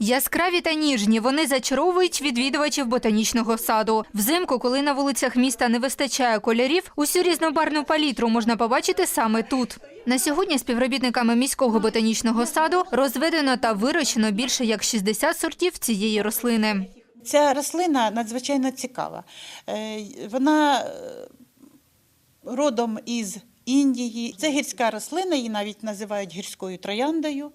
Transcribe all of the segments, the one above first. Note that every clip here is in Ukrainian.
Яскраві та ніжні вони зачаровують відвідувачів ботанічного саду. Взимку, коли на вулицях міста не вистачає кольорів, усю різнобарвну палітру можна побачити саме тут. На сьогодні співробітниками міського ботанічного саду розведено та вирощено більше як 60 сортів цієї рослини. Ця рослина надзвичайно цікава. Е, Вона е, родом із Індії. Це гірська рослина, її навіть називають гірською трояндою.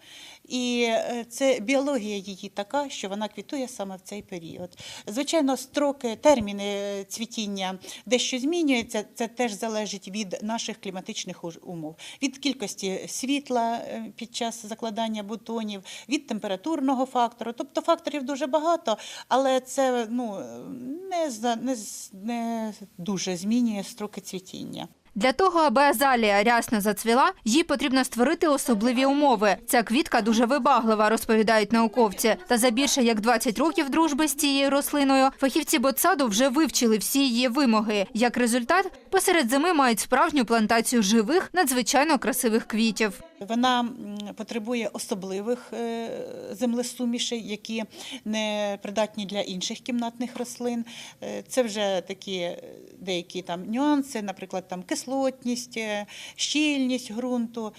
І е, це біологія її така, що вона квітує саме в цей період. Звичайно, строки, терміни е, цвітіння дещо змінюються. Це теж залежить від наших кліматичних умов, від кількості світла е, під час закладання бутонів, від температурного фактору. Тобто факторів дуже багато, але це ну, не, не, не дуже змінює строки цвітіння. Для того, аби азалія рясно зацвіла, їй потрібно створити особливі умови. Ця квітка дуже вибаглива, розповідають науковці. Та за більше як 20 років дружби з цією рослиною фахівці ботсаду вже вивчили всі її вимоги. Як результат, посеред зими мають справжню плантацію живих, надзвичайно красивих квітів. Вона потребує особливих е, землесумішей, які не придатні для інших кімнатних рослин. Е, Це вже такі е, деякі там нюанси, наприклад, там кислотність, щільність ґрунту.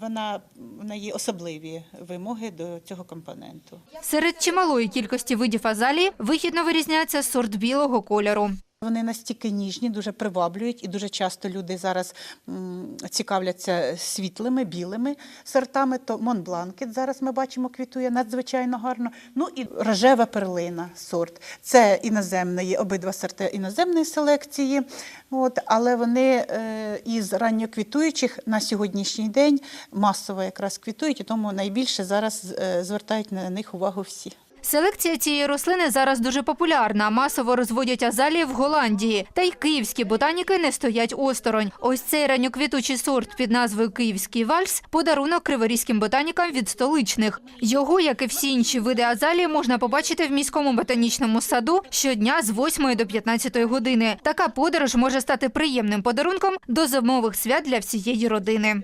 Вона, вона є особливі вимоги до цього компоненту. Серед чималої кількості видів азалії вихідно вирізняється сорт білого кольору. Вони настільки ніжні, дуже приваблюють, і дуже часто люди зараз цікавляться світлими, білими сортами. То Монбланкет зараз ми бачимо квітує надзвичайно гарно. Ну і рожева перлина сорт. Це іноземної, обидва сорти іноземної селекції. От, але вони е, із ранньоквітуючих на сьогоднішній день масово якраз квітують, і тому найбільше зараз е, звертають на них увагу всі. Селекція цієї рослини зараз дуже популярна. Масово розводять азалії в Голландії. Та й київські ботаніки не стоять осторонь. Ось цей ранньоквітучий сорт під назвою Київський вальс подарунок криворізьким ботанікам від столичних. Його, як і всі інші види азалії, можна побачити в міському ботанічному саду щодня з 8 до 15 години. Така подорож може стати приємним подарунком до зимових свят для всієї родини.